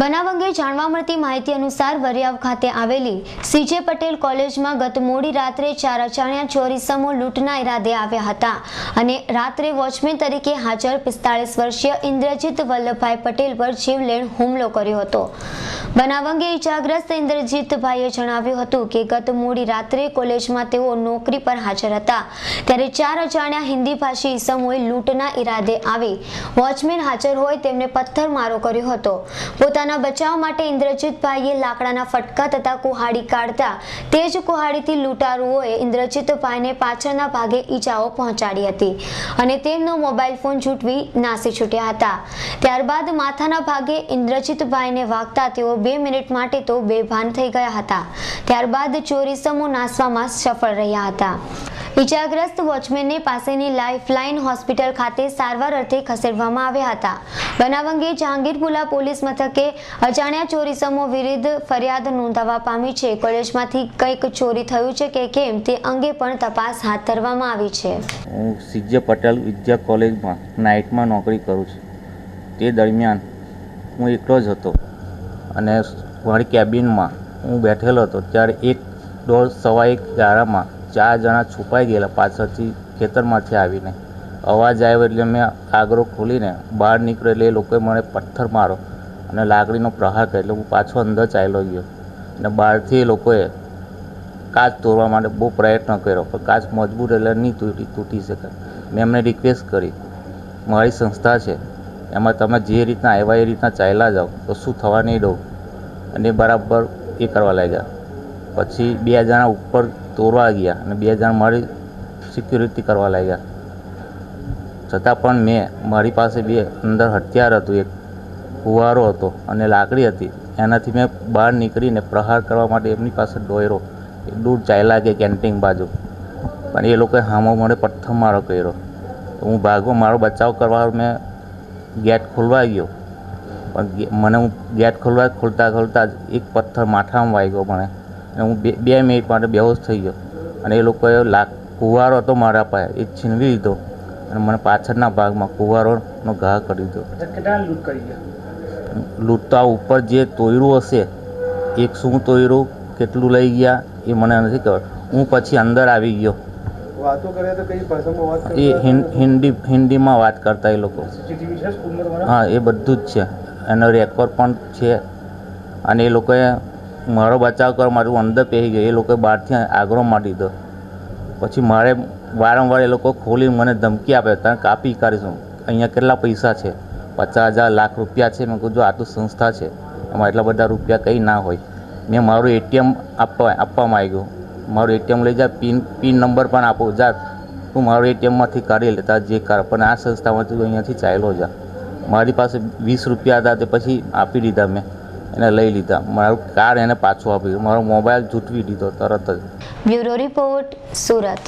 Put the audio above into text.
બનાવ અંગે જાણવા મળતી માહિતી અનુસાર વરિયાવ ખાતે આવેલી સીજે પટેલ કોલેજમાં ગત મોડી રાત્રે ચાર અજાણ્યા ચોરીસમો લૂંટના ઈરાદે આવ્યા હતા અને રાત્રે વોચમેન તરીકે હાજર પિસ્તાળીસ વર્ષીય ઇન્દ્રજીત વલ્લભભાઈ પટેલ પર જીવલેણ હુમલો કર્યો હતો. બનાવ અંગે ઇજાગ્રસ્ત ઇન્દ્રજીતભાઈએ જણાવ્યું હતું કે ગત મોડી રાત્રે કોલેજમાં તેઓ નોકરી પર હાજર હતા. ત્યારે ચાર અજાણ્યા હિન્દી ભાષી ઈસમોએ લૂંટના ઈરાદે આવી વોચમેન હાજર હોય તેમને પથ્થરમારો કર્યો હતો. પોતાના બચાવ માટે ઇન્દ્રજીતભાઈએ લાકડાના ફટકા તથા કુહાડી કાઢતા તે જ કુહાડીથી લૂંટારુઓએ ઇન્દ્રજીતભાઈને પાછળના ભાગે ઈજાઓ પહોંચાડી હતી અને તેમનો મોબાઈલ ફોન છૂટવી નાસી છૂટ્યા હતા. ત્યારબાદ માથાના ભાગે ઇન્દ્રજીતભાઈને વાગતા તેઓ બે મિનિટ માટે તો બેભાન થઈ ગયા હતા. ત્યારબાદ ચોરીસમો નાસવામાં સફળ રહ્યા હતા. ઈજાગ્રસ્ત વોચમેનને પાસેની લાઇફલાઇન હોસ્પિટલ ખાતે સારવાર અર્થે ખસેડવામાં આવ્યા હતા. બનાવ અંગે જહાંગીરપુરા પોલીસ મથકે અજાણ્યા ચોરીસમો વિરુદ્ધ ફરિયાદ નોંધાવા પામી છે. કોલેજમાંથી કંઈક ચોરી થયું છે કે કેમ તે અંગે પણ તપાસ હાથ ધરવામાં આવી છે. હું સિજ્ય પટેલ વિદ્યા કોલેજમાં નાઇટમાં નોકરી કરું છું. તે દરમિયાન હું એકલો જ હતો અને મારી કેબિનમાં હું બેઠેલો હતો. ત્યારે એક દોઢ સવા એક ગાળામાં ચાર જણા છુપાઈ ગયેલા પાછળથી ખેતરમાંથી આવીને અવાજ આવ્યો એટલે મેં આગરો ખોલીને બહાર નીકળ્યો એટલે એ લોકોએ મને પથ્થર મારો અને લાકડીનો પ્રહાર કર્યો. એટલે હું પાછો અંદર ચાલ્યો ગયો. અને બહારથી એ લોકોએ કાચ તોડવા માટે બહુ પ્રયત્ન કર્યો, પણ કાચ મજબૂત એટલે નહીં તૂટી તૂટી શકે. મેં એમને રિક્વેસ્ટ કરી, મારી સંસ્થા છે, એમાં તમે જે રીતના આવ્યા એ રીતના ચાલ્યા જાઓ, તો શું થવા નહીં દઉં? અને બરાબર એ કરવા લાગ્યા. પછી બે જણા ઉપર તોડવા ગયા અને બે જણા મારી સિક્યુરિટી કરવા લાગ્યા. છતાં પણ મેં મારી પાસે બે અંદર હથિયાર હતું, એક ફુવારો હતો અને લાકડી હતી. એનાથી મેં બહાર નીકળીને પ્રહાર કરવા માટે એમની પાસે દોયરો દૂર ચાલ્યા ગયા કેન્ટીન બાજુ. પણ એ લોકોએ હામો મને પથ્થર મારો કર્યો. હું ભાગો, મારો બચાવ કરવા મેં ગેટ ખોલવા ગયો. પણ મને હું ગેટ ખોલવા ખોલતા ખોલતા જ એક પથ્થર માથામાં વાગ્યો મને. અને હું બે બે મિનિટ માટે બેહોશ થઈ ગયો. અને એ લોકોએ લાક, કુવારો હતો મારા પાસે એ છીનવી લીધો. અને મને પાછળના ભાગમાં કુવારોનો ઘા કરી દીધો લૂંટ લૂંટતા ઉપર જે તોયરું હશે એક શું તોયરું કેટલું લઈ ગયા એ મને નથી ખબર. હું પછી અંદર આવી ગયો. એ હિન- હિન્દી હિન્દીમાં વાત કરતા એ લોકો. હા એ બધું જ છે. એનો રેકોર્ડ પણ છે. અને એ લોકોએ મારો બચાવ કરવા મારું અંદર પહેરી ગયો. એ લોકોએ બહારથી આગળ મારી દીધો. પછી મારે વારંવાર એ લોકો ખોલી મને ધમકી આપે તને કાપી કાઢીશું. અહીંયા કેટલા પૈસા છે? પચાસ હજાર લાખ રૂપિયા છે. મેં કીધું આ તો સંસ્થા છે. એમાં એટલા બધા રૂપિયા કંઈ ના હોય. મેં મારું એટીએમ આપવા, આપવામાં આવ્યું. મારું એટીએમ લઈ જા, પિન પિન નંબર પણ આપો. જા, તું મારું એટીએમમાંથી કાઢી લેતા જે કર. પણ આ સંસ્થામાંથી તું અહીંયાથી ચાલ્યો જા. મારી પાસે વીસ રૂપિયા હતા તે પછી આપી દીધા મેં. એને લઈ લીધા. મારું કાર્ડ એને પાછું આપ્યું. મારો મોબાઈલ જૂટવી દીધો તરત જ. Bureau report Surat